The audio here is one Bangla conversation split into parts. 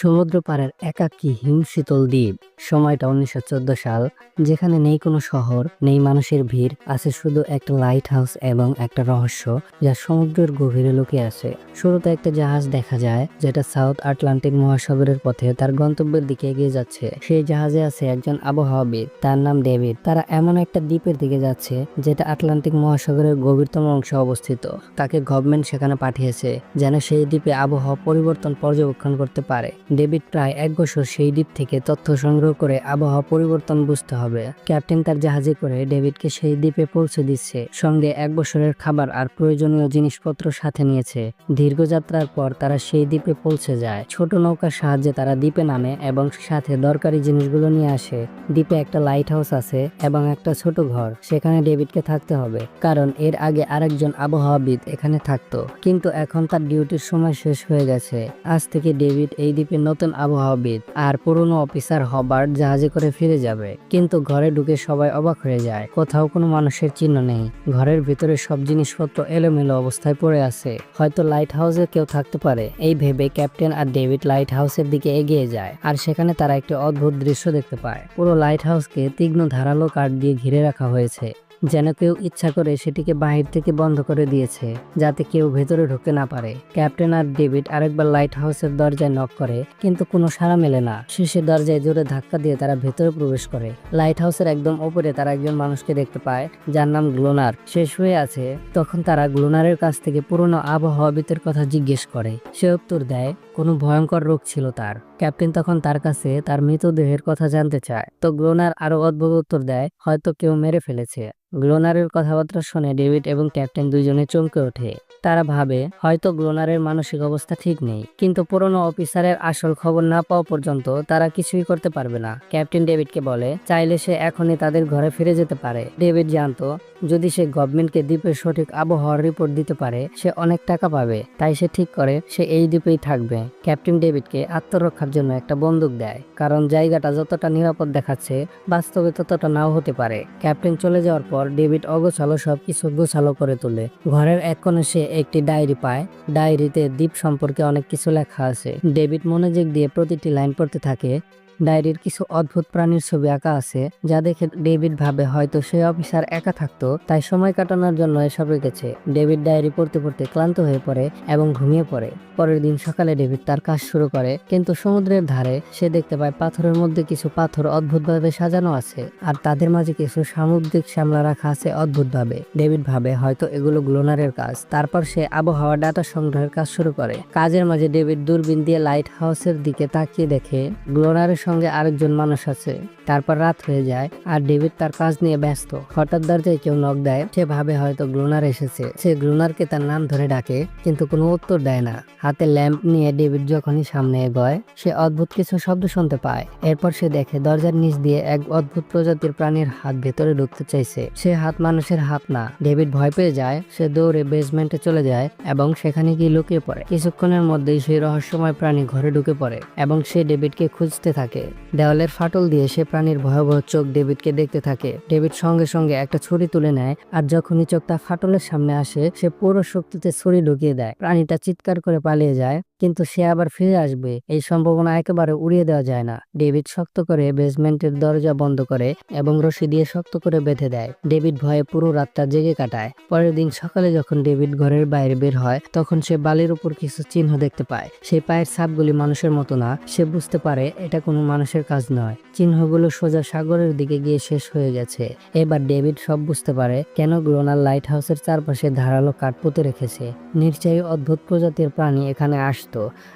সমুদ্র পাড়ের একাকী হিমশীতল দ্বীপ, সময়টা উনিশশো চোদ্দ সাল, যেখানে নেই কোনো শহর, নেই মানুষের ভিড়, আছে শুধু একটা লাইট হাউস এবং একটা রহস্য যা সমুদ্রের গভীরে লুকিয়ে আছে। শুরুতে একটা জাহাজ দেখা যায়, যেটা সাউথ আটলান্টিক মহাসাগরের পথে তার গন্তব্যের দিকে এগিয়ে যাচ্ছে। সেই জাহাজে আছে একজন আবহাওয়াবিদ, তার নাম ডেভিড। তারা এমন একটা দ্বীপের দিকে যাচ্ছে, যেটা আটলান্টিক মহাসাগরের গভীরতম অংশে অবস্থিত। তাকে গভর্নমেন্ট সেখানে পাঠিয়েছে, যেন সেই দ্বীপে আবহাওয়া পরিবর্তন পর্যবেক্ষণ করতে পারে। ডেভিড প্রায় এক বছর সেই দ্বীপ থেকে তথ্য সংগ্রহ করে আবহাওয়া পরিবর্তন বুঝতে হবে। ক্যাপ্টেন তার জাহাজে করে ডেভিডকে সেই দ্বীপে পৌঁছে দিচ্ছে। সঙ্গে এক বছরের খাবার আর প্রয়োজনীয় জিনিসপত্র সাথে নিয়েছে। দীর্ঘ যাত্রার পর তারা সেই দ্বীপে পৌঁছে যায়। ছোট নৌকার সাহায্যে তারা দ্বীপে নামে এবং সাথে দরকারি জিনিসগুলো নিয়ে আসে। দ্বীপে একটা লাইট হাউস আছে এবং একটা ছোট ঘর। সেখানে ডেভিডকে থাকতে হবে, কারণ এর আগে আরেকজন আবহাওয়াবিদ এখানে থাকতো। কিন্তু এখন তার ডিউটির সময় শেষ হয়ে গেছে। আজ থেকে ডেভিড এই দ্বীপের নতুন আবহাওয়াবিদ আর পুরনো অফিসার হবার্ট জাহাজে করে ফিরে যাবে। কিন্তু ঘরে ঢুকে সবাই অবাক হয়ে যায়। কোথাও কোনো মানুষের চিহ্ন নেই। ঘরের ভিতরে সব জিনিসপত্র এলোমেলো অবস্থায় পড়ে আছে। হয়তো লাইট হাউসে কেউ থাকতে পারে। এই ভেবে ক্যাপ্টেন আর ডেভিড লাইট হাউসের দিকে এগিয়ে যায় আর সেখানে তারা একটি অদ্ভুত দৃশ্য দেখতে পায়। পুরো লাইট হাউসকে তীক্ষ্ণ ধারালো কাঠ দিয়ে ঘিরে রাখা হয়েছে। যেন কেউ ইচ্ছা করে সেটিকে বাহির থেকে বন্ধ করে দিয়েছে, যাতে কেউ ভেতরে ঢুকতে না পারে। ক্যাপ্টেন আর ডেভিড আরেকবার লাইট হাউসের দরজায় নক করে, কিন্তু কোনো সাড়া মেলে না। শেষে দরজায় জোরে ধাক্কা দিয়ে তারা ভেতরে প্রবেশ করে। লাইট হাউসের একদম ওপরে তারা একজন মানুষকে দেখতে পায়, যার নাম গ্লোনার। শেষ হয়ে আছে। তখন তারা গ্লোনারের কাছ থেকে পুরনো আবহাওয়াবিদের কথা জিজ্ঞেস করে। সে উত্তর দেয়, কোনো ভয়ঙ্কর রোগ ছিল তার। ক্যাপ্টেন তখন তার কাছে তার মৃতদেহের কথা জানতে চায়। তো গ্লোনার আরও অদ্ভুত উত্তর দেয়, হয়তো কেউ মেরে ফেলেছে। গ্লোনারের কথাবার্তা শুনে ডেভিড এবং ক্যাপ্টেন দুইজনে চমকে ওঠে। তারা ভাবে, হয়তো গ্লোনারের মানসিক অবস্থা ঠিক নেই, কিন্তু পুরনো অফিসারের আসল খবর না পাওয়া পর্যন্ত তারা কিছুই করতে পারবে না। ক্যাপ্টেন ডেভিডকে বলে, চাইলে সে এখনই তাদের ঘরে ফিরে যেতে পারে। ডেভিড জানতো, যদি সে গভর্নমেন্টকে দ্বীপের সঠিক আবহাওয়ার রিপোর্ট দিতে পারে, সে অনেক টাকা পাবে। তাই সে ঠিক করে, সে এই দ্বীপেই থাকবে। ক্যাপ্টেন ডেভিডকে আত্মরক্ষার জন্য একটা বন্দুক দেয়, কারণ জায়গাটা যতটা নিরাপদ দেখাচ্ছে, বাস্তবে ততটা নাও হতে পারে। ক্যাপ্টেন চলে যাওয়ার পর ডেভিড অগোছালো সবকিছু গোছালো করে তোলে। ঘরের এক কোণে সে একটি ডায়েরি পায়। ডায়েরিতে দ্বীপ সম্পর্কে অনেক কিছু লেখা আছে। ডেভিড মনোযোগ দিয়ে প্রতিটি লাইন পড়তে থাকে। ডায়েরির কিছু অদ্ভুত প্রাণীর ছবি আঁকা আছে, যা দেখে ডেভিড ভাবে হয়তো সেই অফিসার একা থাকতো, তাই সময় কাটানোর জন্য এসব রেখেছে। ডেভিড ডায়েরি পড়তে পড়তে ক্লান্ত হয়ে পড়ে এবং ঘুমিয়ে পড়ে। পরের দিন সকালে ডেভিড তার কাজ শুরু করে, কিন্তু সমুদ্রের ধারে সে দেখতে পায় পাথরের মধ্যে কিছু পাথর অদ্ভুতভাবে সাজানো আছে, আর তাদের মাঝে কিছু সামুদ্রিক শ্যামলা রাখা আছে অদ্ভুতভাবে। ডেভিড ভাবে হয়তো এগুলো গ্লোনারের কাজ। তারপর সে আবহাওয়া ডাটা সংগ্রহের কাজ শুরু করে। কাজের মাঝে ডেভিড দূরবীন দিয়ে লাইট হাউসের দিকে তাকিয়ে দেখে, গ্লোনারের সঙ্গে আরেকজন মানুষ আছে। তারপর রাত হয়ে যায় আর ডেভিড তার কাজ নিয়ে ব্যস্ত। হঠাৎ দরজায় কেউ নক দেয়। সে ভাবে হয়তো গ্লোনার এসেছে। সে গ্লোনারকে তার নাম ধরে ডাকে, কিন্তু কোনো উত্তর দেয় না। হাতে ল্যাম্প নিয়ে ডেভিড যখনই সামনে এগোয়, সে অদ্ভুত কিছু শব্দ শুনতে পায়। এরপর সে দেখে দরজার নিচ দিয়ে এক অদ্ভুত প্রজাতির প্রাণীর হাত ভেতরে ঢুকতে চাইছে। সে হাত মানুষের হাত না। ডেভিড ভয় পেয়ে যায়। সে দৌড়ে বেসমেন্টে চলে যায় এবং সেখানে গিয়ে লুকিয়ে পড়ে। কিছুক্ষণের মধ্যেই সেই রহস্যময় প্রাণী ঘরে ঢুকে পড়ে এবং সে ডেভিডকে খুঁজতে থাকে। দেওয়ালের ফাটল দিয়ে সে প্রাণীর ভয়াবহ চোখ ডেভিডকে দেখতে থাকে। ডেভিড সঙ্গে সঙ্গে একটা ছুরি তুলে নেয় আর যখনই চোখ তা ফাটলের সামনে আসে, সে পুরো শক্তিতে ছুরি ঢুকিয়ে দেয়। প্রাণীটা চিৎকার করে পালিয়ে যায়। কিন্তু সে আবার ফিরে আসবে। এই সম্ভাবনা একেবারে উড়িয়ে দেওয়া যায় না। ডেভিড শক্ত করে বেসমেন্টের দরজা বন্ধ করে এবং রশি দিয়ে শক্ত করে বেঁধে দেয়। ডেভিড ভয়ে পুরো রাতটা জেগে কাটায়। পরের দিন সকালে যখন ডেভিড ঘরের বাইরে বের হয়, তখন সে বালির উপর কিছু চিহ্ন দেখতে পায়। সেই পায়ের ছাপগুলি মানুষের মতো না, সে বুঝতে পারে এটা কোনো মানুষের কাজ নয়। চিহ্নগুলো সোজা সাগরের দিকে গিয়ে শেষ হয়ে গেছে। এবার ডেভিড সব বুঝতে পারে কেন গ্লোনার লাইট হাউসের চারপাশে ধারালো কাঠ পুঁতে রেখেছে। নিশ্চয়ই অদ্ভুত প্রজাতির প্রাণী এখানে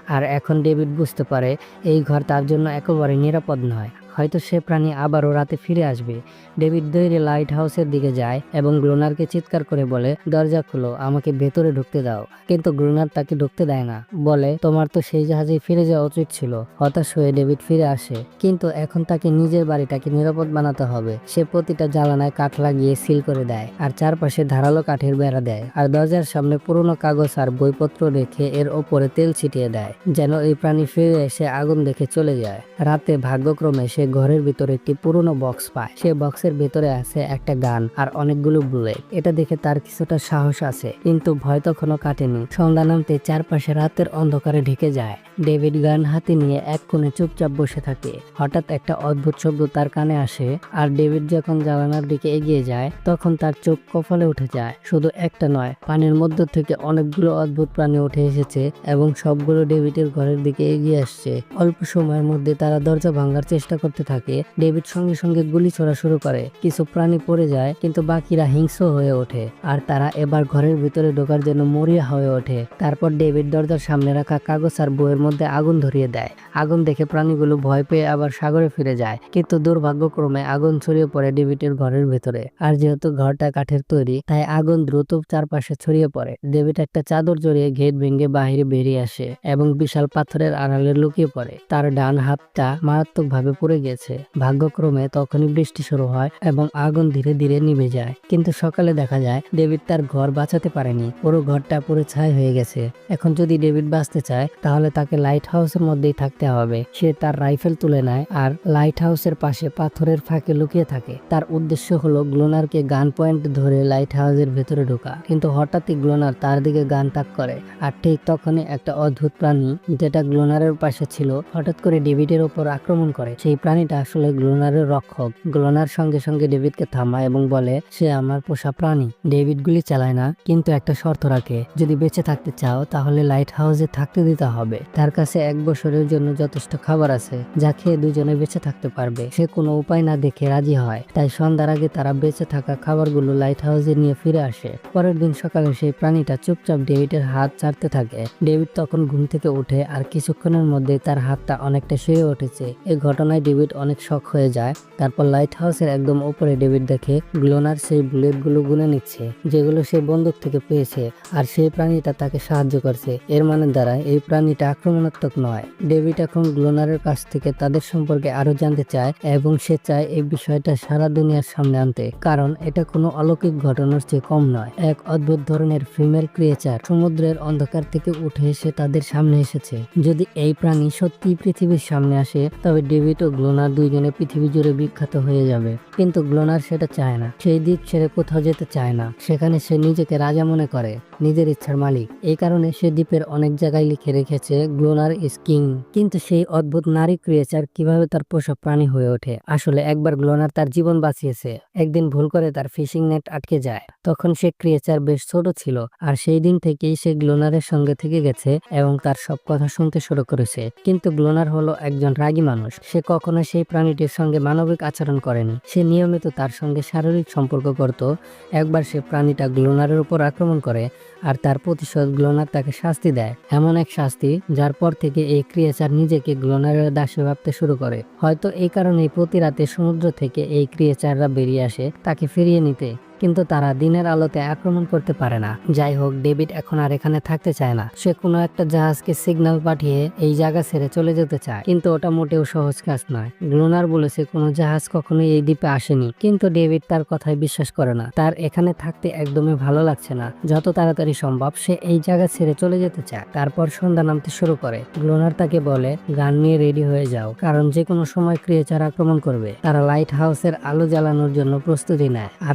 আর এখন ডেভিড বুঝতে পারে এই ঘর তার জন্য একেবারে নিরাপদ নয়। হয়তো সে প্রাণী আবারও রাতে ফিরে আসবে। ডেভিড দৈরে লাইট হাউসের দিকে যায় এবং গ্লোনারকে চিৎকার করে বলে, দরজা খুলো, আমাকে ভেতরে ঢুকতে দাও। কিন্তু গ্লোনার তাকে ঢুকতে দেয় না। বলে, তোমার তো সেই জাহাজে ফিরে যাওয়া উচিত ছিল। হতাশ হয়ে ডেভিড ফিরে আসে। কিন্তু এখন তাকে নিজের বাড়িটাকে নিরাপদ বানাতে হবে। সে প্রতিটা জ্বালানায় কাঠ লাগিয়ে সিল করে দেয় আর চারপাশে ধারালো কাঠের বেড়া দেয় আর দরজার সামনে পুরনো কাগজ আর বইপত্র রেখে এর ওপরে তেল ছিটিয়ে দেয়, যেন এই প্রাণী ফিরে এসে আগুন দেখে চলে যায়। রাতে ভাগ্যক্রমে সে সে ঘরের ভিতরে একটি পুরনো বক্স পায়। সে বক্সের ভিতরে আছে একটা গান আর অনেকগুলো বুলেট এটা দেখে তার কিছুটা সাহস আছে, কিন্তু ভয় তখনও কাটেনি। সন্ধ্যা নামতে চারপাশে রাতের অন্ধকারে ঢেকে যায়। ডেভিড গান হাতে নিয়ে এক কোণে চুপচাপ বসে থাকে। হঠাৎ একটা অদ্ভুত শব্দ তার কানে আসে আর ডেভিড যখন জানালার দিকে এগিয়ে যায়, তখন তার চোখ কপালে উঠে যায়। শুধু একটা নয়, পানির মধ্য থেকে অনেকগুলো অদ্ভুত প্রাণী উঠে এসেছে এবং সবগুলো ডেভিডের ঘরের দিকে এগিয়ে আসছে। অল্প সময়ের মধ্যে তারা দরজা ভাঙার চেষ্টা করতে থাকে, ডেভিড সঙ্গে সঙ্গে গুলি ছোড়া শুরু করে। কিছু প্রাণী পড়ে যায়, কিন্তু বাকিরা হিংস্র হয়ে ওঠে, আর তারা এবার ঘরের ভিতরে ঢোকার জন্য মরিয়া হয়ে ওঠে। তারপর ডেভিড দরজার সামনে রাখা কাগজ আর বইয়ের মধ্যে আগুন ধরিয়ে দেয়। আগুন দেখে প্রাণীগুলো ভয় পেয়ে আবার সাগরে ফিরে যায়, কিন্তু দুর্ভাগ্যক্রমে আগুন ছড়িয়ে পড়ে ডেভিডের ঘরের ভেতরে। আর যেহেতু ঘরটা কাঠের তৈরি, তাই আগুন দ্রুত চারপাশে ছড়িয়ে পড়ে। ডেভিড একটা চাদর জড়িয়ে গেট ভেঙে বাহিরে বেরিয়ে আসে এবং বিশাল পাথরের আড়ালে লুকিয়ে পড়ে। তার ডান হাতটা মারাত্মকভাবে পুড়ে গেছে। ভাগ্যক্রমে তখনই বৃষ্টি শুরু হয় এবং আগুন ধীরে ধীরে নিভে যায়। কিন্তু সকালে দেখা যায়, ডেভিড তার ঘর বাঁচাতে পারেনি। পুরো ঘরটা পুরো ছাই হয়ে গেছে। এখন যদি ডেভিড বাঁচতে চায়, তাহলে তাকে লাইট হাউসের মধ্যেই থাকতে হবে। সে তার রাইফেল তুলে নেয় আর লাইট হাউসের পাশে পাথরের ফাঁকে লুকিয়ে থাকে। তার উদ্দেশ্য হলো গ্লোনারকে গান পয়েন্ট ধরে লাইট হাউসের ভেতরে ঢোকা। কিন্তু হঠাৎই গ্লোনার তার দিকে গান তাক করে। আর ঠিক তখনই একটা অদ্ভুত প্রাণী, যেটা গ্লোনারের পাশে ছিল, হঠাৎ করে ডেভিডের ওপর আক্রমণ করে। সেই প্রাণীটা আসলে গ্লোনারের রক্ষক। গ্লোনার সঙ্গে সঙ্গে ডেভিডকে থামায় এবং বলে, সে আমার পোষা প্রাণী। ডেভিড গুলি চালায় না, কিন্তু একটা শর্ত রাখে। যদি বেঁচে থাকতে চাও, তাহলে লাইট হাউসে থাকতে দিতে হবে। তার কাছে এক বছরের জন্য যথেষ্ট খাবার আছে, যা খেয়ে দুজনে বেঁচে থাকতে পারবে। সে কোনো উপায় না দেখে রাজি হয়। তাই সন্ধ্যার আগে তারা বেঁচে থাকা খাবারগুলো লাইট হাউসে নিয়ে ফিরে আসে। পরের দিন সকালে সেই প্রাণীটা চুপচাপ ডেভিডের হাত ছাড়তে থাকে। ডেভিড তখন ঘুম থেকে উঠে আর কিছুক্ষণের মধ্যে তার হাতটা অনেকটা শুয়ে উঠেছে। এই ঘটনায় ডেভিড অনেক শখ হয়ে যায়। তারপর লাইট হাউসের একদম উপরে ডেভিড দেখে গ্লোনার সেই বুলেটগুলো গুনে নিচ্ছে, যেগুলো সে বন্দুক থেকে পেয়েছে, আর সেই প্রাণীটা তাকে সাহায্য করছে। এর মানে দ্বারা এই প্রাণীটা আক্রমণাত্মক নয়। ডেভিড এখন গ্লোনারের কাছ থেকে তাদের সম্পর্কে আরও জানতে চায় এবং সে চায় এই বিষয়টা সারা দুনিয়ার সামনে আনতে, কারণ এটা কোনো অলৌকিক ঘটনার চেয়ে কম নয়। এক অদ্ভুত ধরনের ফিমেল ক্রিয়েচার সমুদ্রের অন্ধকার থেকে উঠে এসে তাদের সামনে এসেছে। যদি এই প্রাণী সত্যি পৃথিবীর সামনে আসে, তবে ডেভিড ও গ্লোনার দুইজনে পৃথিবী জুড়ে বিখ্যাত হয়ে যাবে। কিন্তু গ্লোনার সেটা চায় না। সেই দ্বীপ ছেড়ে কোথাও যেতে চায় না। সেখানে সে নিজেকে রাজা মনে করে, নিজের ইচ্ছার মালিক। এই কারণে সে দ্বীপের অনেক জায়গায় লিখে রেখেছে, গ্লোনার ইজ কিং। কিন্তু সেই অদ্ভুত নারী ক্রিয়েচার কীভাবে তার পোষা প্রাণী হয়ে ওঠে? আসলে একবার গ্লোনার তার জীবন বাঁচিয়েছে, একদিন ভুল করে তার ফিশিং নেট আটকে যায়। তখন সে ক্রিয়েচার বেশ ছোট ছিল, আর সেই দিন থেকেই সে গ্লোনারের সঙ্গে থেকে গেছে এবং তার সব কথা শুনতে শুরু করেছে। কিন্তু গ্লোনার হলো একজন রাগী মানুষ। সে কখনো সেই প্রাণীটির সঙ্গে মানবিক আচরণ করেনি। সে নিয়মিত তার সঙ্গে শারীরিক সম্পর্ক করত একবার সে প্রাণীটা গ্লোনারের উপর আক্রমণ করে আর তার প্রতিশোধ গ্লোনার তাকে শাস্তি দেয়। এমন এক শাস্তি যার পর থেকে এই ক্রিয়েচার নিজেকে গ্লোনারের দাসে ভাবতে শুরু করে। হয়তো এই কারণেই প্রতি রাতে সমুদ্র থেকে এই ক্রিয়েচাররা বেরিয়ে আসে, তাকে ফিরিয়ে নিতে। কিন্তু তারা দিনের আলোতে আক্রমণ করতে পারে না। যাই হোক, ডেভিড এখন আর এখানে থাকতে চায় না। সে কোনো একটা জাহাজকে সিগন্যাল পাঠিয়ে এই জায়গা ছেড়ে চলে যেতে চায়। কিন্তু ওটা মোটেও সহজ কাজ নয়। গ্লোনার বলেছে কোনো জাহাজ কখনোই এই দ্বীপে আসেনি। কিন্তু ডেভিড তার কথায় বিশ্বাস করে না। তার এখানে থাকতে একদমই ভালো লাগছে না। যত তাড়াতাড়ি সম্ভব সে এই জায়গা ছেড়ে চলে যেতে চায়। তারপর সন্ধ্যা নামতে শুরু করে। গ্লোনার তাকে বলে, গান নিয়ে রেডি হয়ে যাও। কারণ যে কোনো সময় ক্রিয়েচার আক্রমণ করবে। তারা লাইট হাউসের আলো জ্বালানোর জন্য প্রস্তুতি নেয়। আর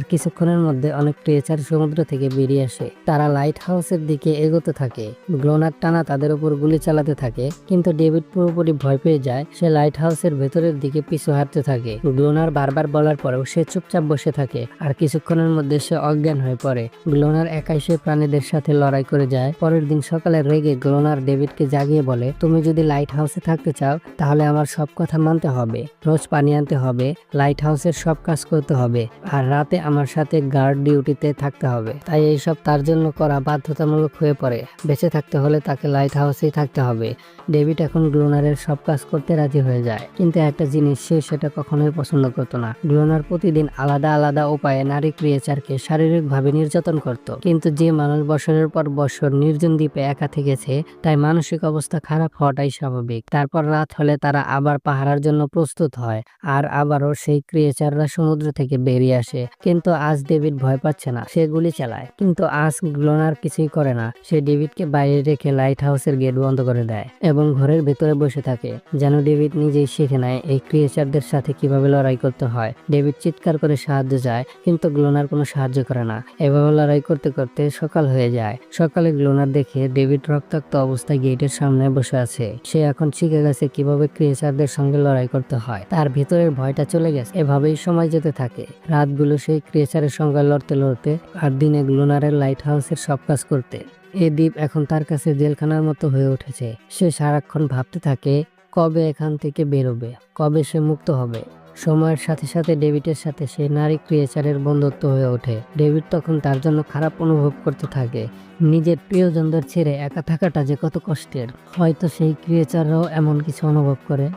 কিছুক্ষণের মধ্যে অনেক ক্রিয়েচার সমুদ্র থেকে বেরিয়ে আসে। তারা লাইট হাউসের দিকে এগোতে থাকে। গ্লোনার টানা তাদের উপর গুলি চালাতে থাকে, কিন্তু ডেভিড পুরোপুরি ভয় পেয়ে যায়, সে লাইট হাউসের ভেতরের দিকে পিছু হাঁটতে থাকে। গ্লোনার বারবার বলার পরেও সে চুপচাপ বসে থাকে, আর কিছুক্ষণের মধ্যে সে অজ্ঞান হয়ে পড়ে। গ্লোনার একাই সে প্রাণীদের সাথে লড়াই করে যায়। পরের দিন সকালে রেগে গ্লোনার ডেভিডকে জাগিয়ে বলে, তুমি যদি লাইট হাউসে থাকতে চাও, তাহলে আমার সব কথা মানতে হবে। রোজ পানি আনতে হবে লাইট হাউসের সব কাজ করতে হবে, আর রাতে আমার সাথে গার্ড ডিউটিতে থাকতে হবে। তাই এইসব তার জন্য করা বাধ্যতামূলক হয়ে পড়ে। বেঁচে থাকতে হলে তাকে লাইট হাউসেই থাকতে হবে। ডেভিড এখন গ্লোনারের সব কাজ করতে রাজি হয়ে যায়। কিন্তু একটা জিনিস সে সেটা কখনোই পছন্দ করতো না। গ্লোনার প্রতিদিন আলাদা আলাদা উপায়ে নারী ক্রিয়েচারকে শারীরিকভাবে নির্যাতন করত। কিন্তু যে মানুষ বছরের পর বছর নির্জন দ্বীপে একা থেকেছে, তাই মানসিক অবস্থা খারাপ হওয়াটাই স্বাভাবিক। তারপর রাত হলে তারা আবার পাহারার জন্য প্রস্তুত হয়, আর আবারও সেই ক্রিয়েচাররা সমুদ্র থেকে বেরিয়ে আসে। কিন্তু আজ ডেভিড ভয় পাচ্ছে না, সে গুলি চালায়। কিন্তু আজ গ্লোনার কিছুই করে না। সে ডেভিডকে বাইরে রেখে লাইট হাউসের গেট বন্ধ করে দেয় এবং ঘরের ভেতরে বসে থাকে, যেন ডেভিড নিজেই শিখে নেয় এই ক্রিয়েচারদের সাথে কীভাবে লড়াই করতে হয়। ডেভিড চিৎকার করে সাহায্য চায়, কিন্তু গ্লোনার কোনো সাহায্য করে না। এভাবে লড়াই করতে করতে সকাল হয়ে যায়। সকালে গ্লোনার দেখে ডেভিড রক্তাক্ত অবস্থায় গেটের সামনে বসে আছে। সে এখন শিখে গেছে কীভাবে ক্রিয়েচারদের সঙ্গে লড়াই করতে হয়। তার ভিতরের ভয়টা চলে গেছে। এভাবেই সময় যেতে থাকে। রাতগুলো সেই ক্রিয়েচারের লড়তে লড়তে আর দিনে গ্লোনারের লাইট হাউসের সব কাজ করতে। এই দ্বীপ এখন তার কাছে জেলখানার মতো হয়ে উঠেছে। সে সারাক্ষণ ভাবতে থাকে, কবে এখান থেকে বেরোবে, কবে সে মুক্ত হবে। সময়ের সাথে সাথে ডেভিডের সাথে সে নারী ক্রিয়েচারের বন্ধুত্ব হয়ে ওঠে। ডেভিড তখন তার জন্য খারাপ অনুভব করতে থাকে। নিজের প্রিয়জনদের ছেড়ে একা থাকাটা যে কত কষ্টের। হয়তো সেই ক্রিয়েচাররাও এমন কিছু অনুভব করে।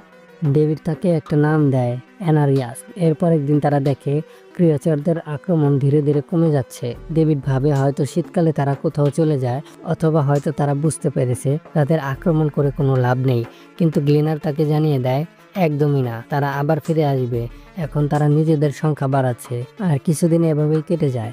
ডেভিড তাকে একটা নাম দেয়, অ্যানারিয়াস। এরপর একদিন তারা দেখে ক্রিয়েচারদের আক্রমণ ধীরে ধীরে কমে যাচ্ছে। ডেভিড ভাবে হয়তো শীতকালে তারা কোথাও চলে যায়, অথবা হয়তো তারা বুঝতে পেরেছে তাদের আক্রমণ করে কোনো লাভ নেই। কিন্তু গ্লিনার তাকে জানিয়ে দেয়, একদমই না, তারা আবার ফিরে আসবে। এখন তারা নিজেদের সংখ্যা বাড়াচ্ছে, আর কিছুদিন এভাবেই কেটে যায়।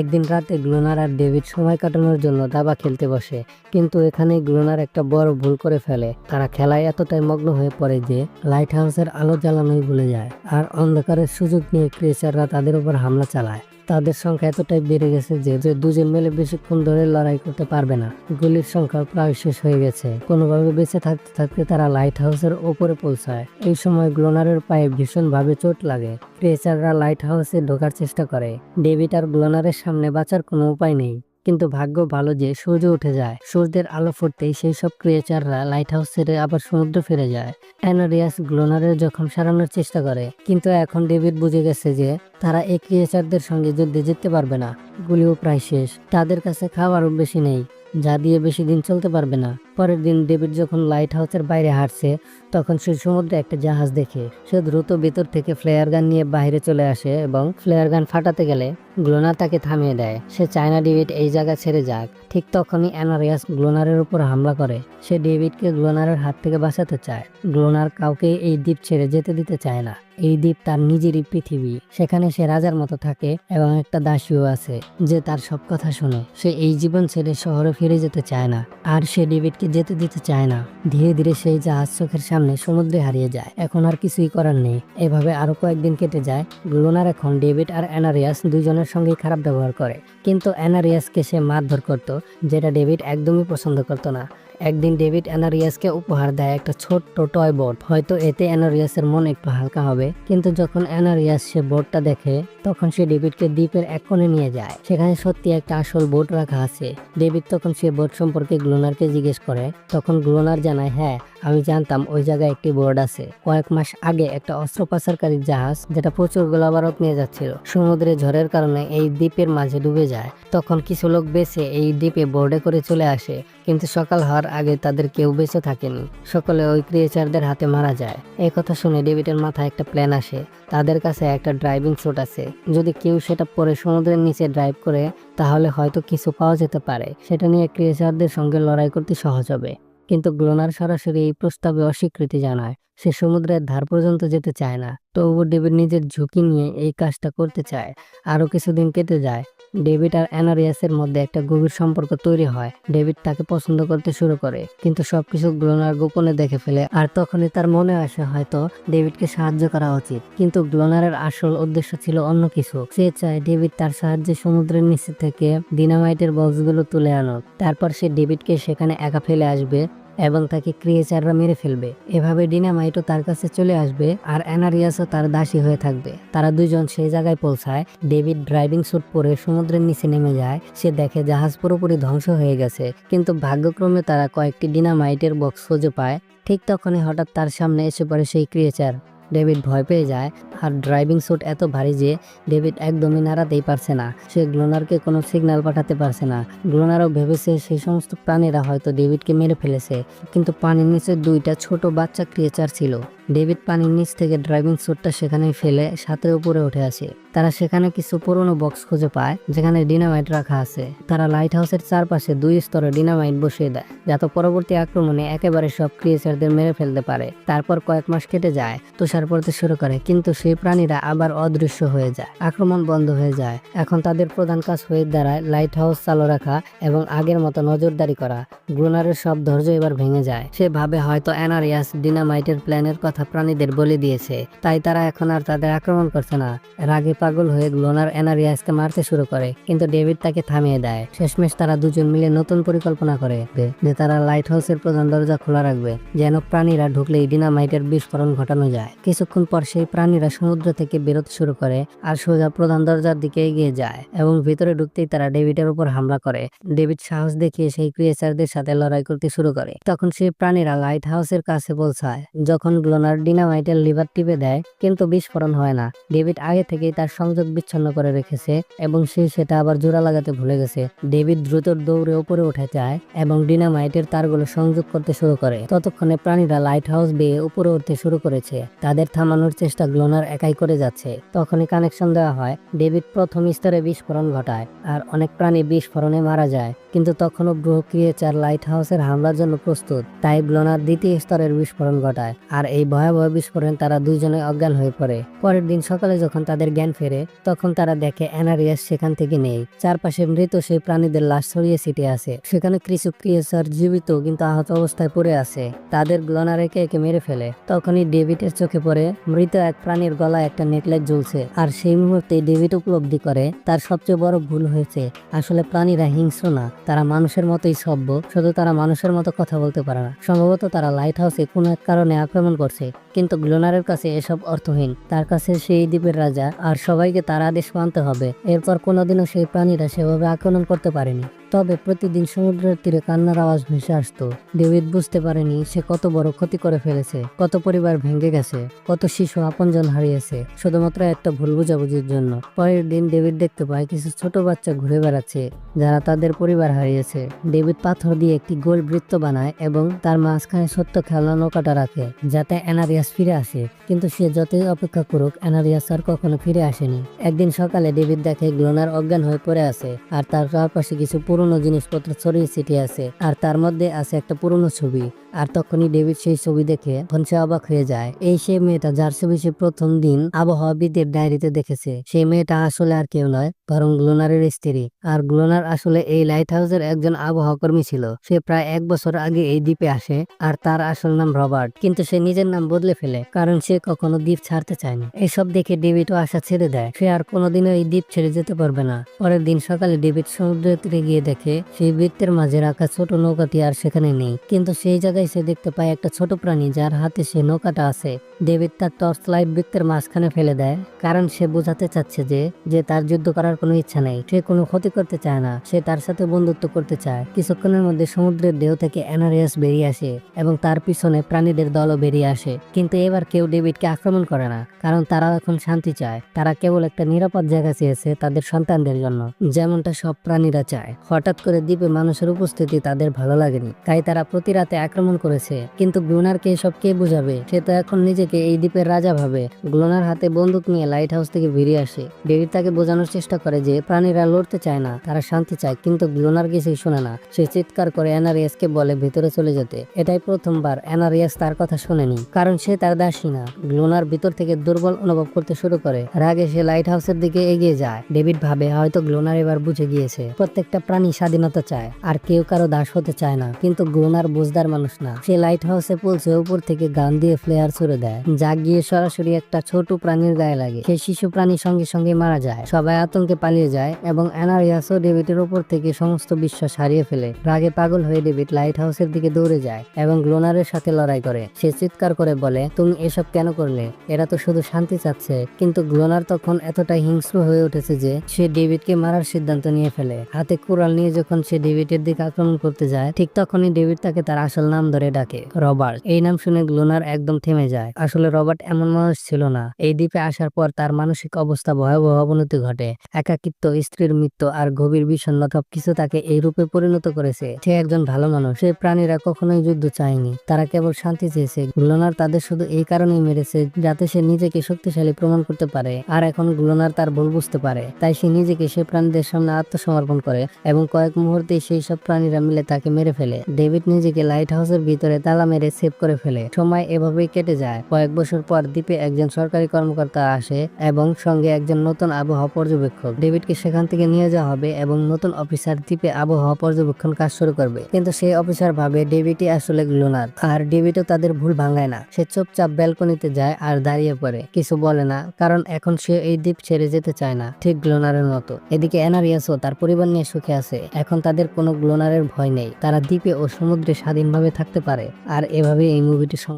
একদিন রাতে গ্লোনার আর ডেভিড সময় কাটানোর জন্য দাবা খেলতে বসে, কিন্তু এখানে গ্লোনার একটা বড় ভুল করে ফেলে। তারা খেলায় এতটাই মগ্ন হয়ে পড়ে যে লাইট হাউসের আলো জ্বালানোই ভুলে যায়, আর অন্ধকারের সুযোগ নিয়ে ক্রিয়েচাররা তাদের উপর হামলা চালায়। তাদের সংখ্যা এতটাই বেড়ে গেছে যে দুজন মেলে বেশিক্ষণ ধরে লড়াই করতে পারবে না। গুলির সংখ্যা প্রায় শেষ হয়ে গেছে। কোনোভাবে বেঁচে থাকতে থাকতে তারা লাইট হাউসের ওপরে পৌঁছায়। এই সময় গ্লোনারের পায়ে ভীষণভাবে চোট লাগে। ক্রেচাররা লাইট হাউসে ঢোকার চেষ্টা করে। ডেভিড আর গ্লোনারের সামনে বাঁচার কোনো উপায় নেই। কিন্তু ভাগ্য ভালো যে সূর্য উঠে যায়। সূর্যের আলো ফুটতেই সেই সব ক্রিয়েচাররা লাইট হাউস ছেড়ে আবার সমুদ্র ফিরে যায়। অ্যানোরিয়াস গ্লোনারের জখম সারানোর চেষ্টা করে। কিন্তু এখন ডেভিড বুঝে গেছে যে তারা এই ক্রিয়েচারদের সঙ্গে যুদ্ধে জিততে পারবে না। গুলিও প্রায় শেষ। তাদের কাছে খাবারও বেশি নেই, যা দিয়ে বেশি দিন চলতে পারবে না। পরের দিন ডেভিড যখন লাইট হাউসের বাইরে হাঁটছে, তখন সে সমুদ্রে একটা জাহাজ দেখে। সে দ্রুত ভেতর থেকে ফ্লেয়ার গান নিয়ে বাইরে চলে আসে এবং ফ্লেয়ার গান ফাটাতে গেলে গ্লোনার তাকে থামিয়ে দেয়। সে চায়না ডেভিড এই জায়গা ছেড়ে যাক। ঠিক তখনই অ্যানারিয়াস গ্লোনারের উপর হামলা করে। সে ডেভিডকে গ্লোনারের হাত থেকে বাঁচাতে চায়। গ্লোনার কাউকে এই দ্বীপ ছেড়ে যেতে দিতে চায় না। এই দ্বীপ তার নিজেরই পৃথিবী। সেখানে সে রাজার মতো থাকে এবং একটা দাসীও আছে, যে তার সব কথা শোনে। সে এই জীবন ছেড়ে শহরে ফিরে যেতে চায় না। আর সে ডেভিডকে যেতে দিতে চায় না। ধীরে ধীরে সেই জাহাজ চোখের সামনে সমুদ্রে হারিয়ে যায়। এখন আর কিছুই করার নেই। এভাবে আরও কয়েকদিন কেটে যায়। গ্লোনার এখন ডেভিড আর অ্যানারিয়াস দুইজনের সঙ্গেই খারাপ ব্যবহার করে। কিন্তু অ্যানারিয়াসকে সে মারধর করত, যেটা ডেভিড একদমই পছন্দ করতো না। একদিন ডেভিড অ্যানারিয়াসকে উপহার দেয় একটা ছোট্ট টয় বোর্ড হয়তো এতে অ্যানারিয়াসের মন একটু হালকা হবে। কিন্তু যখন অ্যানারিয়াস সে বোর্ডটা দেখে, তখন সে ডেভিডকে দ্বীপের এক কোণে নিয়ে যায়। সেখানে সত্যি একটা আসল বোর্ড রাখা আছে। ডেভিড তখন সে বোর্ড সম্পর্কে গ্লোনারকে জিজ্ঞেস করে। তখন গ্লোনার জানায় হ্যাঁ আমি জানতাম ওই জায়গায় একটি বোর্ড আছে। কয়েক মাস আগে একটা অস্ত্র পাচারকারী জাহাজ, যেটা প্রচুর গোলাবারক নিয়ে যাচ্ছিল, সমুদ্রে ঝড়ের কারণে এই দ্বীপের মাঝে ডুবে যায়। তখন কিছু লোক বেছে এই দ্বীপে বোর্ডে করে চলে আসে। কিন্তু সকাল হওয়ার আগে তাদের কেউ বেঁচে থাকেনি। সকলে ওই ক্রিয়েচারদের হাতে মারা যায়। এই কথা শুনে ডেভিডের মাথায় একটা প্ল্যান আসে। তাদের কাছে একটা ড্রাইভিং স্যুট আছে। যদি কেউ সেটা পরে সমুদ্রের নিচে ড্রাইভ করে, তাহলে হয়তো কিছু পাওয়া যেতে পারে। সেটা নিয়ে ক্রিয়েচারদের সঙ্গে লড়াই করতে সহজ হবে। কিন্তু গ্লোনার সরাসরি এই প্রস্তাবে অস্বীকৃতি জানায়। সে সমুদ্রের ধার পর্যন্ত যেতে চায় না। তবু ডেভিড নিজের ঝুঁকি নিয়ে এই কাজটা করতে চায়। আরও কিছুদিন কেটে যায়। ডেভিড আর অ্যানারিয়াসের মধ্যে একটা গভীর সম্পর্ক তৈরি হয়। ডেভিড তাকে পছন্দ করতে শুরু করে, কিন্তু সবকিছু গ্লোনার গোপনে দেখে ফেলে আর তখনই তার মনে আসে হয়তো ডেভিডকে সাহায্য করা উচিত। কিন্তু গ্লোনারের আসল উদ্দেশ্য ছিল অন্য কিছু। সে চায় ডেভিড তার সাহায্যে সমুদ্রের নিচে থেকে ডিনামাইটের বক্সগুলো তুলে আনুক। তারপর সে ডেভিডকে সেখানে একা ফেলে আসবে। এবং তাকে ক্রিয়েচাররা মেরে ফেলবে। এভাবে ডিনামাইটও তার কাছে চলে আসবে আর অ্যানারিয়াসও তার দাসী হয়ে থাকবে। তারা দুজন সেই জায়গায় পৌঁছায়। ডেভিড ড্রাইভিং স্যুট পরে সমুদ্রের নিচে নেমে যায়। সে দেখে জাহাজ পুরোপুরি ধ্বংস হয়ে গেছে। কিন্তু ভাগ্যক্রমে তারা কয়েকটি ডিনামাইটের বক্স খুঁজে পায়। ঠিক তখনই হঠাৎ তার সামনে এসে পড়ে সেই ক্রিয়েচার। ডেভিড ভয় পেয়ে যায়। আর ড্রাইভিং স্যুট এত ভারী যে ডেভিড একদমই নাড়াতেই পারছে না। সে গ্লোনারকে কোনো সিগন্যাল পাঠাতে পারছে না। গ্লোনারও ভেবেছে সেই সমস্ত প্রাণীরা হয়তো ডেভিডকে মেরে ফেলেছে। কিন্তু পানির নিচে দুইটা ছোট বাচ্চা ক্রিয়েচার ছিল। ডেভিড পানির নিচ থেকে ড্রাইভিং স্যুটটা সেখানে ফেলে সাথে উপরে উঠে আসে। তারা সেখানে কিছু পুরনো বক্স খুঁজে পায়, যেখানে ডিনামাইট রাখা আছে। তারা লাইট হাউসের চারপাশে দুই স্তরে ডিনামাইট বসিয়ে দেয়, যাতে পরবর্তী আক্রমণে একেবারে সব ক্রিয়েচারদের মেরে ফেলতে পারে। তারপর কয়েক মাস কেটে যায়, তুষার পড়তে শুরু করে, কিন্তু সেই প্রাণীরা আবার অদৃশ্য হয়ে যায়। আক্রমণ বন্ধ হয়ে যায়। এখন তাদের প্রধান কাজ হয়ে দাঁড়ায় লাইট হাউস চালু রাখা এবং আগের মতো নজরদারি করা। গ্রুনারের সব ধৈর্য এবার ভেঙে যায়। সে ভাবে হয়তো অ্যানারিয়াস ডিনামাইটের প্ল্যানের কথা প্রাণীদের বলে দিয়েছে। তাই তারা এখন আর তাদের আক্রমণ করছে না। রাগে পাগল হয়ে গ্লোনার অ্যানারিয়াসকে মারতে শুরু করে, কিন্তু ডেভিড তাকে থামিয়ে দেয়। শেষমেশ তারা দুজন মিলে নতুন পরিকল্পনা করে, যে তারা লাইট হাউসের প্রধান দরজা খোলা রাখবে, যেন প্রাণীরা ঢুকলেই ডিনামাইটের বিস্ফোরণ ঘটানো যায়। কিছুক্ষণ পর সেই প্রাণীরা সমুদ্র থেকে বেরোতে শুরু করে আর সোজা প্রধান দরজার দিকে এগিয়ে যায় এবং ভিতরে ঢুকতেই তারা ডেভিডের উপর হামলা করে। ডেভিড সাহস দেখিয়ে সেই ক্রিয়েচারদের সাথে লড়াই করতে শুরু করে। তখন সেই প্রাণীরা লাইট হাউসের কাছে পৌঁছায়, যখন গ্লোনার ডিনামাইটের লিভার টিপে দেয়, কিন্তু বিস্ফোরণ হয় না। ডেভিড আগে থেকেই তার সংযোগ বিচ্ছিন্ন করে রেখেছে এবং সে সেটা আবার জোড়া লাগাতে ভুলে গেছে। ডেভিড দ্রুত দৌড়ে উপরে উঠে যায় এবং ডিনামাইটের তারগুলো সংযোগ করতে শুরু করে। ততক্ষণে প্রাণীরা লাইট হাউস বেয়ে উপরে উঠতে শুরু করেছে। তাদের থামানোর চেষ্টা গ্লোনার একাই করে যাচ্ছে। তখনই কানেকশন দেওয়া হয়। ডেভিড প্রথম স্তরে বিস্ফোরণ ঘটায় আর অনেক প্রাণী বিস্ফোরণে মারা যায়। কিন্তু তখনও গ্রহ ক্রিয়েচার লাইট হাউসের হামলার জন্য প্রস্তুত। তাই গ্লোনার দ্বিতীয় স্তরের বিস্ফোরণ ঘটায় আর এই ভয়াবহ বিস্ফোরণ তারা দুইজনে অজ্ঞান হয়ে পড়ে। পরের দিন সকালে যখন তাদের জ্ঞান ফেরে, তখন তারা দেখে অ্যানারিয়াস সেখান থেকে নেই। চারপাশে মৃত সেই প্রাণীদের লাশ ছড়িয়ে ছিটিয়ে আছে। সেখানে কিছু ক্রিয়েচার জীবিত কিন্তু আহত অবস্থায় পড়ে আছে। তাদের গ্লোনার একে একে মেরে ফেলে। তখনই ডেভিডের চোখে পড়ে মৃত এক প্রাণীর গলায় একটা নেকলেস ঝুলছে আর সেই মুহূর্তে ডেভিড উপলব্ধি করে, তার সবচেয়ে বড় ভুল হয়েছে, আসলে প্রাণীরা হিংস্র না। তারা মানুষের মতোই সভ্য, শুধু তারা মানুষের মতো কথা বলতে পারে না। সম্ভবত তারা লাইট হাউসে কোনো এক কারণে আক্রমণ করছে। কিন্তু গ্লোনারের কাছে এসব অর্থহীন। তার কাছে সেই দ্বীপের রাজা আর সবাইকে তার আদেশ মানতে হবে। এরপর কোনোদিনও সেই প্রাণীরা সেভাবে আক্রমণ করতে পারেনি। তবে প্রতিদিন সমুদ্রের তীরে কান্নার আওয়াজ ভেসে আসতো। ডেভিড বুঝতে পারেনি সে কত বড় ক্ষতি করে ফেলেছে, কত পরিবার ভেঙে গেছে, কত শিশু আপনজন হারিয়েছে, শুধুমাত্র একটা ভুল বোঝাবুঝির জন্য। পরের দিন ডেভিড দেখতে পায় কিছু ছোট বাচ্চা ঘুরে বেড়াচ্ছে, যারা তাদের পরিবার হারিয়েছে। ডেভিড পাথর দিয়ে একটি গোল বৃত্ত বানায় এবং তার মাঝখানে সত্য খেলনা নৌকাটা রাখে, যাতে অ্যানারিয়াস ফিরে আসে। কিন্তু সে যতই অপেক্ষা করুক, অ্যানারিয়াস আর কখনো ফিরে আসেনি। একদিন সকালে ডেভিড দেখে গ্লোনার অজ্ঞান হয়ে পড়ে আছে, আর তার চারপাশে কিছু পুরনো জিনিসপত্র ছড়িয়ে ছিটিয়ে আছে আর তার মধ্যে আছে একটা পুরনো ছবি। আর তখনই ডেভিড সেই ছবি দেখে তখন সে অবাক হয়ে যায়। এই সেই মেয়েটা যার ছবি সে প্রথম দিন আবহাওয়াবিদের ডায়েরিতে দেখেছে। সেই মেয়েটা আসলে আর কেউ নয়, বরং গ্লোনারের স্ত্রী। আর গ্লোনার আসলে এই লাইট হাউসের একজন আবহাওয়া কর্মী ছিল। সে প্রায় এক বছর আগে এই দ্বীপে আসে আর তার আসল নাম রবার্ট। কিন্তু সে নিজের নাম বদলে ফেলে, কারণ সে কখনো দ্বীপ ছাড়তে চায়নি। এসব দেখে ডেভিডও আশা ছেড়ে দেয়। সে আর কোনোদিনও এই দ্বীপ ছেড়ে যেতে পারবে না। পরের দিন সকালে ডেভিড সমুদ্রের তীরে গিয়ে দেখে, সেই বৃত্তের মাঝে রাখা ছোট নৌকাটি আর সেখানে নেই। কিন্তু সেই জায়গায় সে দেখতে পায় একটা ছোট প্রাণী যার হাতে সে নৌকাটা আছে। ডেভিড তার টর্চ লাইট বৃত্তের মাঝখানে ফেলে দেয়, কারণ সে বোঝাতে চাচ্ছে যে যে তার যুদ্ধ করার কোনো ইচ্ছা নেই। সে কোনো ক্ষতি করতে চায় না, সে তার সাথে বন্ধুত্ব করতে চায়। কিছুক্ষণের মধ্যে সমুদ্রের দেহ থেকে অ্যানারিয়াস বেরিয়ে আসে এবং তার পিছনে প্রাণীদের দলও বেরিয়ে আসে। কিন্তু এবার কেউ ডেভিডকে আক্রমণ করে না, কারণ তারা এখন শান্তি চায়। তারা কেবল একটা নিরাপদ জায়গা চেয়েছে তাদের সন্তানদের জন্য, যেমনটা সব প্রাণীরা চায়। হঠাৎ করে দ্বীপে মানুষের উপস্থিতি তাদের ভালো লাগেনি, তাই তারা প্রতি রাতে আক্রমণ করেছে। কিন্তু গ্লোনারকে এসব কে বুঝাবে? সে তো এখন নিজেকে এই দ্বীপের রাজা ভাবে। গ্লোনার হাতে বন্দুক নিয়ে লাইট হাউস থেকে বেরিয়ে আসে। ডেভিড তাকে বোঝানোর চেষ্টা করে যে প্রাণীরা লড়তে চায় না, তারা শান্তি চায়, কিন্তু গ্লোনার কিছুই শোনে না। সে চিৎকার করে অ্যানারিয়াসকে বলে ভিতরে চলে যেতে। এটাই প্রথমবার অ্যানারিয়াস তার কথা শোনেনি, কারণ সে তার দাসী না। গ্লোনার ভিতর থেকে দুর্বল অনুভব করতে শুরু করে। রাগে সে লাইট হাউসের দিকে এগিয়ে যায়। ডেভিড ভাবে হয়তো গ্লোনার এবার বুঝে গিয়েছে, প্রত্যেকটা প্রাণী স্বাধীনতা চায়, আর কেউ কারও দাস হতে চায় না। কিন্তু গ্লোনার বুঝদার মানুষ না। সে লাইট হাউসে পৌঁছে উপর থেকে গান দিয়ে ফ্লেয়ার ছুড়ে দেয়। যা গিয়ে সরাসরি একটা ছোট প্রাণীর গায়ে লাগে। সেই শিশু প্রাণী সঙ্গে সঙ্গে মারা যায়। সবাই আতঙ্কে পালিয়ে যায় এবং অ্যানারিয়াসও ডেভিডের উপর থেকে সমস্ত বিশ্বাস হারিয়ে ফেলে। রাগে পাগল হয়ে ডেভিড লাইট হাউসের দিকে দৌড়ে যায় এবং গ্লোনারের সাথে লড়াই করে। সে চিৎকার করে বলে, তুমি এসব কেন করলে? এরা তো শুধু শান্তি চাচ্ছে। কিন্তু গ্লোনার তখন এতটাই হিংস্র হয়ে উঠেছে যে, সে ডেভিডকে মারার সিদ্ধান্ত নিয়ে ফেলে। হাতে কুড়াল নিয়ে যখন সে ডেভিডের দিকে আক্রমণ করতে যায়, ঠিক তখনই ডেভিড তাকে তার আসল নাম ধরে ডাকে, রবার্ট। এই নাম শুনে গ্লোনার একদম থেমে যায়। আসলে রবার্ট এমন মানুষ ছিল না। এই দ্বীপে আসার পর তার মানসিক অবস্থা ভয়াবহ অবনতি ঘটে। একাকিত্ব, স্ত্রীর মৃত্যু আর গভীর বিষণ্ণতা কিছু তাকে এই রূপে পরিণত করেছে। সে একজন ভালো মানুষ। সে প্রাণীরা কখনোই যুদ্ধ চায়নি। তারা কেবল শান্তি চেয়েছে। গ্লোনার তাদের শুধু এই কারণেই মেরেছে যাতে সে নিজেকে শক্তিশালী প্রমাণ করতে পারে। আর এখন গ্লোনার তার ভুল বুঝতে পারে। তাই সে নিজেকে সে প্রাণীদের সামনে আত্মসমর্পণ করে এবং কয়েক মুহূর্তে সেই সব প্রাণীরা মিলে তাকে মেরে ফেলে। ডেভিড নিজেকে লাইট হাউসের ভিতরে তালা মেরে সেভ করে ফেলে। সময় এভাবেই কেটে যায়। কয়েক বছর পর দ্বীপে একজন সরকারি কর্মকর্তা আসে এবং সঙ্গে একজন নতুন আবহাওয়া পর্যবেক্ষক। ডেভিডকে সেখান থেকে নিয়ে যাওয়া হবে এবং নতুন অফিসার দ্বীপে আবহাওয়া পর্যবেক্ষণ কাজ শুরু করবে। কিন্তু সেই অফিসার ভাবে ডেভিডই আসলে গ্লোনার আর ডেভিডও তাদের ভুল ভাঙায় না। সে চুপচাপ ব্যালকনিতে যায় আর দাঁড়িয়ে পড়ে। কিছু বলে না, কারণ এখন সে এই দ্বীপ ছেড়ে যেতে চায় না, ঠিক গ্লোনারের মতো। এদিকে এনারিয়াসও তার পরিবার নিয়ে সুখে আছে। এখন তাদের কোনো গ্লোনারের ভয় নেই। তারা দ্বীপে ও সমুদ্রে স্বাধীনভাবে থাকতে পারে। আর এভাবে এই মুভিটি